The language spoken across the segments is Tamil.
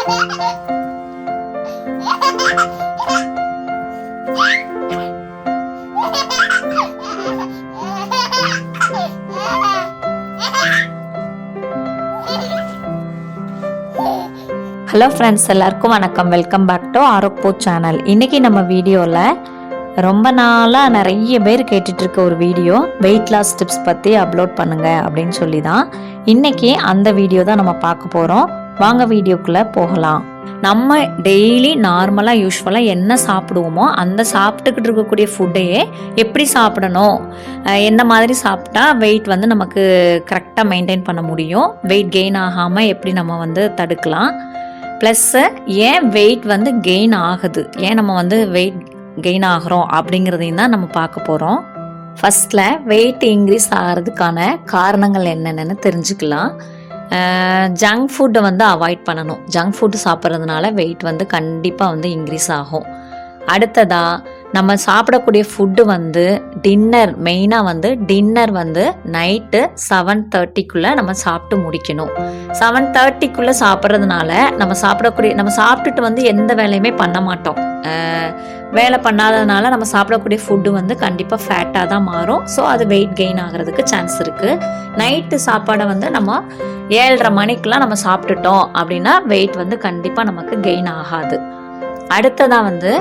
ஹலோ ஃப்ரெண்ட்ஸ் எல்லாருக்கும் வணக்கம். வெல்கம் பேக் டு ஆரோக்போ சேனல் இன்னைக்கு நம்ம வீடியோவில் ரொம்ப நாளாக நிறைய பேர் கேட்டுட்ருக்க ஒரு வீடியோ வெயிட் லாஸ் டிப்ஸ் பற்றி அப்லோட் பண்ணுங்கள் அப்படின்னு சொல்லி தான் இன்னைக்கு அந்த வீடியோ தான் நம்ம பார்க்க போகிறோம் வாங்க வீடியோக்குள்ளே போகலாம். நம்ம டெய்லி நார்மலாக யூஸ்வலாக என்ன சாப்பிடுவோமோ அந்த சாப்பிட்டுக்கிட்டு இருக்கக்கூடிய ஃபுட்டையே எப்படி சாப்பிடணும்? எந்த என்ன மாதிரி சாப்பிட்டா வெயிட் வந்து நமக்கு கரெக்டாக மெயின்டைன் பண்ண முடியும்? வெயிட் கெயின் ஆகாமல் எப்படி நம்ம வந்து தடுக்கலாம்? ப்ளஸ்ஸு ஏன் வெயிட் வந்து கெயின் ஆகுது? ஏன் நம்ம வந்து வெயிட் கெயின் ஆகிறோம்? அப்படிங்கிறதையும் தான் நம்ம பார்க்க போகிறோம் ஃபஸ்ட்டில் வெயிட் இன்க்ரீஸ் ஆகிறதுக்கான காரணங்கள் என்னென்னு தெரிஞ்சுக்கலாம். ஜங்க் ஃபுட்டை வந்து அவாய்ட் பண்ணணும். ஜங்க் ஃபுட் சாப்பிட்றதுனால வெயிட் வந்து கண்டிப்பாக வந்து இன்க்ரீஸ் ஆகும். அடுத்ததாக நம்ம சாப்பிடக்கூடிய ஃபுட்டு வந்து டின்னர் மெயினாக வந்து டின்னர் வந்து நைட்டு செவன் தேர்ட்டிக்குள்ளே நம்ம சாப்பிட்டு முடிக்கணும். செவன் தேர்ட்டிக்குள்ளே சாப்பிட்றதுனால நம்ம சாப்பிடக்கூடிய நம்ம சாப்பிட்டுட்டு வந்து எந்த வேலையுமே பண்ண மாட்டோம். வேலை பண்ணாததுனால நம்ம சாப்பிடக்கூடிய ஃபுட்டு வந்து கண்டிப்பாக ஃபேட்டாக தான் மாறும். ஸோ அது வெயிட் கெயின் ஆகிறதுக்கு சான்ஸ் இருக்குது நைட்டு சாப்பாடை வந்து நம்ம ஏழரை மணிக்கெலாம் நம்ம சாப்பிட்டுட்டோம் அப்படின்னா வெயிட் வந்து கண்டிப்பாக நமக்கு கெயின் ஆகாது. அடுத்ததாக வந்து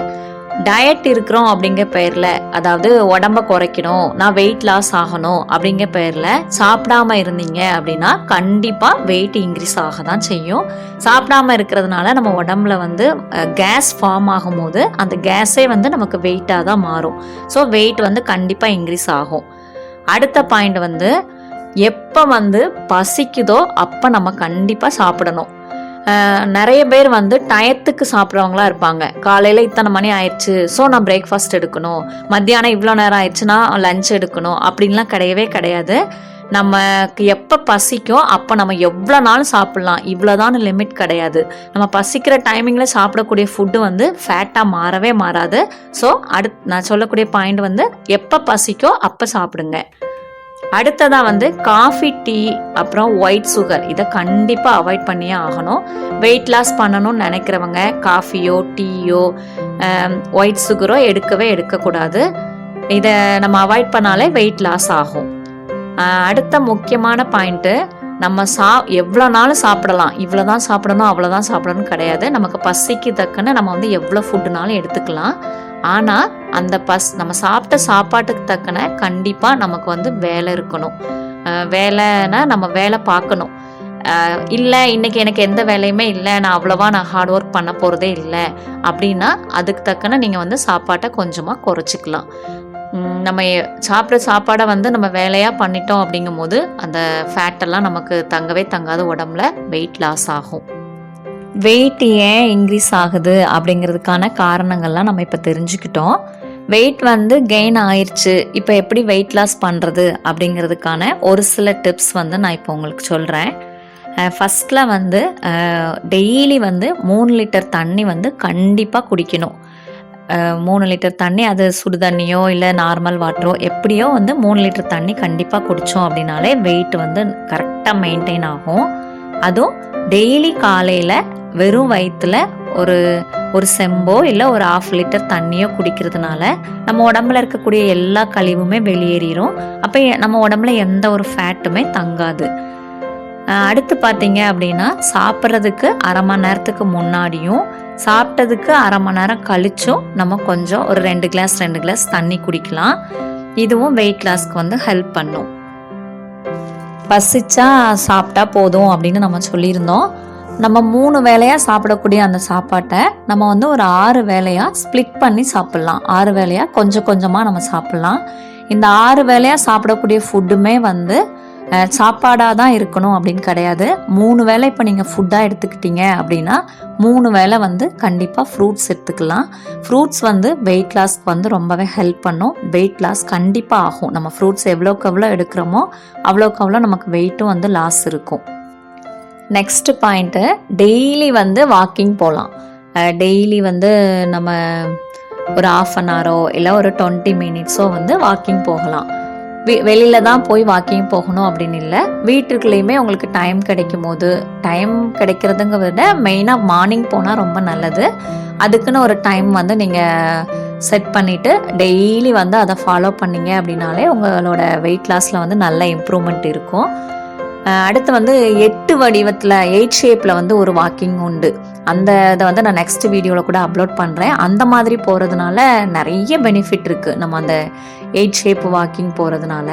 டயட் இருக்கிறோம் அப்படிங்கிற பெயரில் அதாவது உடம்ப குறைக்கணும் நான் வெயிட் லாஸ் ஆகணும் அப்படிங்கிற பெயரில் சாப்பிடாம இருந்தீங்க அப்படின்னா கண்டிப்பாக வெயிட் இன்க்ரீஸ் ஆக தான் செய்யும். சாப்பிடாம இருக்கிறதுனால நம்ம உடம்புல வந்து கேஸ் ஃபார்ம் ஆகும்போது அந்த கேஸே வந்து நமக்கு வெயிட்டாக தான் மாறும். ஸோ வெயிட் வந்து கண்டிப்பாக இன்க்ரீஸ் ஆகும். அடுத்த பாயிண்ட் வந்து எப்போ வந்து பசிக்குதோ அப்போ நம்ம கண்டிப்பாக சாப்பிடணும். நிறைய பேர் வந்து டயத்துக்கு சாப்பிட்றவங்களா இருப்பாங்க. காலையில் இத்தனை மணி ஆயிடுச்சு ஸோ நான் பிரேக்ஃபாஸ்ட் எடுக்கணும். மத்தியானம் இவ்வளோ நேரம் ஆயிடுச்சுன்னா லஞ்ச் எடுக்கணும். அப்படின்லாம் கிடையவே கிடையாது. நமக்கு எப்போ பசிக்கும் அப்போ நம்ம எவ்வளோ நாளும் சாப்பிட்லாம். இவ்வளோதான் லிமிட் கிடையாது. நம்ம பசிக்கிற டைமிங்கில் சாப்பிடக்கூடிய ஃபுட்டு வந்து ஃபேட்டாக மாறவே மாறாது. ஸோ அடுத் நான் சொல்லக்கூடிய பாயிண்ட் வந்து எப்போ பசிக்கோ அப்போ சாப்பிடுங்க. அடுத்ததாக வந்து காஃபி டீ அப்புறம் ஒயிட் சுகர் இதை கண்டிப்பாக அவாய்ட் பண்ணியே ஆகணும். வெயிட் லாஸ் பண்ணணும்னு நினைக்கிறவங்க காஃபியோ டீயோ ஒயிட் சுகரோ எடுக்கவே எடுக்கக்கூடாது. இதை நம்ம அவாய்ட் பண்ணாலே வெயிட் லாஸ் ஆகும். அடுத்த முக்கியமான பாயிண்ட்டு நம்ம சா எவ்வளோ நாளும் சாப்பிடலாம். இவ்வளோ தான் சாப்பிடணும் அவ்வளோ தான் சாப்பிடணும் கிடையாது. நமக்கு பசிக்கு தக்கன நம்ம வந்து எவ்வளோ ஃபுட்டுனாலும் எடுத்துக்கலாம். ஆனால் அந்த பஸ் நம்ம சாப்பிட்ட சாப்பாட்டுக்கு தக்கன கண்டிப்பாக நமக்கு வந்து வேலை இருக்கணும். வேலைன்னா நம்ம வேலை பார்க்கணும். இல்லை இன்னைக்கு எனக்கு எந்த வேலையுமே இல்லை நான் அவ்வளோவா நான் ஹார்ட் ஒர்க் பண்ண போகிறதே இல்லை அப்படின்னா அதுக்கு தக்கன நீங்கள் வந்து சாப்பாட்டை கொஞ்சமாக குறைச்சிக்கலாம். நம்ம சாப்பிட்ற சாப்பாடை வந்து நம்ம வேலையாக பண்ணிட்டோம் அப்படிங்கும்போது அந்த ஃபேட்டெல்லாம் நமக்கு தங்கவே தங்காத உடம்புல வெயிட் லாஸ் ஆகும். வெயிட் ஏன் இன்க்ரீஸ் ஆகுது அப்படிங்கிறதுக்கான காரணங்கள்லாம் நம்ம இப்போ தெரிஞ்சுக்கிட்டோம். வெயிட் வந்து கெயின் ஆயிடுச்சு இப்போ எப்படி வெயிட் லாஸ் பண்ணுறது அப்படிங்கிறதுக்கான ஒரு சில டிப்ஸ் வந்து நான் இப்போ உங்களுக்கு சொல்கிறேன் ஃபஸ்ட்டில் வந்து டெய்லி வந்து மூணு லிட்டர் தண்ணி வந்து கண்டிப்பாக குடிக்கணும். மூணு லிட்டர் தண்ணி அது சுடு தண்ணியோ இல்லை நார்மல் வாட்டரோ எப்படியோ வந்து மூணு லிட்டர் தண்ணி கண்டிப்பாக குடித்தோம் அப்படின்னாலே வெயிட் வந்து கரெக்டாக மெயின்டைன் ஆகும். அதுவும் டெய்லி காலையில் வெறும் வயிற்றுல ஒரு ஒரு செம்போ இல்லை ஒரு ஆஃப் லிட்டர் தண்ணியோ குடிக்கிறதுனால நம்ம உடம்புல இருக்கக்கூடிய எல்லா கழிவுமே வெளியேறிடும் அப்போ நம்ம உடம்புல எந்த ஒரு ஃபேட்டுமே தங்காது. அடுத்து பார்த்தீங்க அப்படின்னா சாப்பிட்றதுக்கு அரை மணி நேரத்துக்கு முன்னாடியும் சாப்பிட்டதுக்கு அரை மணி நேரம் கழிச்சும் நம்ம கொஞ்சம் ஒரு ரெண்டு கிளாஸ் ரெண்டு கிளாஸ் தண்ணி குடிக்கலாம். இதுவும் வெயிட் லாஸ்க்கு வந்து ஹெல்ப் பண்ணும். பசிச்சா சாப்பிட்டா போதும் அப்படின்னு நம்ம சொல்லியிருந்தோம். நம்ம மூணு வேளையாக சாப்பிடக்கூடிய அந்த சாப்பாட்டை நம்ம வந்து ஒரு ஆறு வேலையாக ஸ்ப்ளிட் பண்ணி சாப்பிட்லாம். ஆறு வேலையாக கொஞ்சம் கொஞ்சமாக நம்ம சாப்பிட்லாம். இந்த ஆறு வேளையாக சாப்பிடக்கூடிய ஃபுட்டுமே வந்து சாப்பாடாக தான் இருக்கணும் அப்படின்னு கிடையாது. மூணு வேளை இப்போ நீங்கள் ஃபுட்டாக எடுத்துக்கிட்டீங்க அப்படின்னா மூணு வேளை வந்து கண்டிப்பாக ஃப்ரூட்ஸ் எடுத்துக்கலாம். ஃப்ரூட்ஸ் வந்து வெயிட் லாஸ்க்கு வந்து ரொம்பவே ஹெல்ப் பண்ணும். வெயிட் லாஸ் கண்டிப்பாக ஆகும். நம்ம ஃப்ரூட்ஸ் எவ்வளோக்கு எவ்வளோ எடுக்கிறோமோ அவ்வளோக்கு அவ்வளோ நமக்கு வெயிட்டும் வந்து லாஸ் இருக்கும். நெக்ஸ்ட் பாயிண்ட்டு டெய்லி வந்து வாக்கிங் போகலாம் டெய்லி வந்து நம்ம ஒரு ஆஃப் அன் ஹவரோ இல்லை ஒரு டுவெண்ட்டி மினிட்ஸோ வந்து வாக்கிங் போகலாம். வெளியில தான் போய் வாக்கிங் போகணும் அப்படின்னு இல்லை. வீட்டுக்குள்ளேயுமே உங்களுக்கு டைம் கிடைக்கும் போது டைம் கிடைக்கிறதுங்க விட மெயினாக மார்னிங் போனால் ரொம்ப நல்லது. அதுக்குன்னு ஒரு டைம் வந்து நீங்கள் செட் பண்ணிவிட்டு டெய்லி வந்து அதை ஃபாலோ பண்ணீங்க அப்படின்னாலே உங்களோட வெயிட் லாஸில் வந்து நல்ல இம்ப்ரூவ்மெண்ட் இருக்கும். அடுத்து வந்து எட்டு வடிவத்தில் எயிட் ஷேப்பில் வந்து ஒரு வாக்கிங் உண்டு. அந்த இதை வந்து நான் நெக்ஸ்ட் வீடியோவில் கூட அப்லோட் பண்ணுறேன் அந்த மாதிரி போகிறதுனால நிறைய பெனிஃபிட் இருக்குது நம்ம அந்த எயிட் ஷேப் வாக்கிங் போகிறதுனால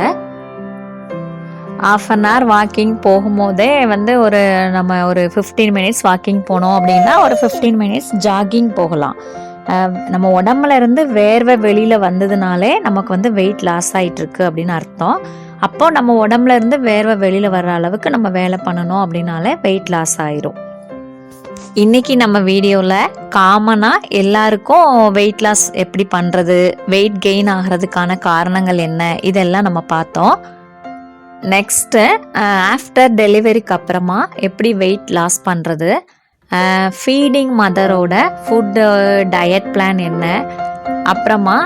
ஆஃப் அன் ஹவர் வாக்கிங் போகும்போதே வந்து ஒரு நம்ம ஒரு ஃபிஃப்டீன் மினிட்ஸ் வாக்கிங் போனோம் அப்படின்னா ஒரு ஃபிஃப்டீன் மினிட்ஸ் ஜாகிங் போகலாம். நம்ம உடம்புல இருந்து வேர்வை வெளியில் வந்ததுனாலே நமக்கு வந்து வெயிட் லாஸ் ஆகிட்டுருக்கு அப்படின்னு அர்த்தம். அப்போ நம்ம உடம்புல இருந்து வேர்வை வெளியில் வர்ற அளவுக்கு நம்ம வேலை பண்ணணும் அப்படின்னாலே வெயிட் லாஸ் ஆயிரும். இன்னைக்கு நம்ம வீடியோவில் காமனாக எல்லாருக்கும் வெயிட் லாஸ் எப்படி பண்ணுறது வெயிட் கெயின் ஆகிறதுக்கான காரணங்கள் என்ன இதெல்லாம் நம்ம பார்த்தோம். நெக்ஸ்ட்டு ஆஃப்டர் டெலிவரிக்கு அப்புறமா எப்படி வெயிட் லாஸ் பண்ணுறது ஃபீடிங் மதரோட ஃபுட்டு டயட் பிளான் என்ன அப்புறமா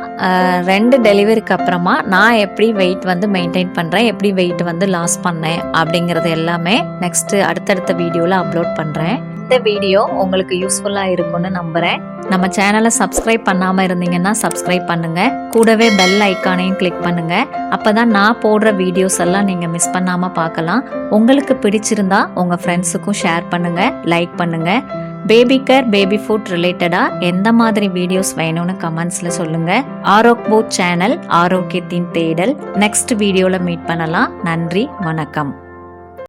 ரெண்டு டெலிவரிக்கு அப்புறமா நான் எப்படி வெயிட் வந்து மெயின்டைன் பண்ணுறேன் எப்படி வெயிட் வந்து லாஸ் பண்ணேன் அப்படிங்கிறது எல்லாமே நெக்ஸ்ட்டு அடுத்தடுத்த வீடியோவில் அப்லோட் பண்ணுறேன் இந்த வீடியோ உங்களுக்கு யூஸ்ஃபுல்லாக இருக்கும்னு நம்புகிறேன் நம்ம சேனலை சப்ஸ்கிரைப் பண்ணாமல் இருந்தீங்கன்னா சப்ஸ்கிரைப் பண்ணுங்கள் கூடவே பெல் ஐக்கானையும் கிளிக் பண்ணுங்கள் அப்போ தான் நான் போடுற வீடியோஸ் எல்லாம் நீங்கள் மிஸ் பண்ணாமல் பார்க்கலாம். உங்களுக்கு பிடிச்சிருந்தா உங்கள் ஃப்ரெண்ட்ஸுக்கும் ஷேர் பண்ணுங்கள் லைக் பண்ணுங்கள் பேபி கேர் பேபி ஃபுட் ரிலேட்டடாக எந்த மாதிரி வீடியோஸ் வேணும்னு கமெண்ட்ஸில் சொல்லுங்கள் ஆரோக் பூத் சேனல் ஆரோக்கியத்தின் தேடல். நெக்ஸ்ட் வீடியோவில் மீட் பண்ணலாம். நன்றி வணக்கம்.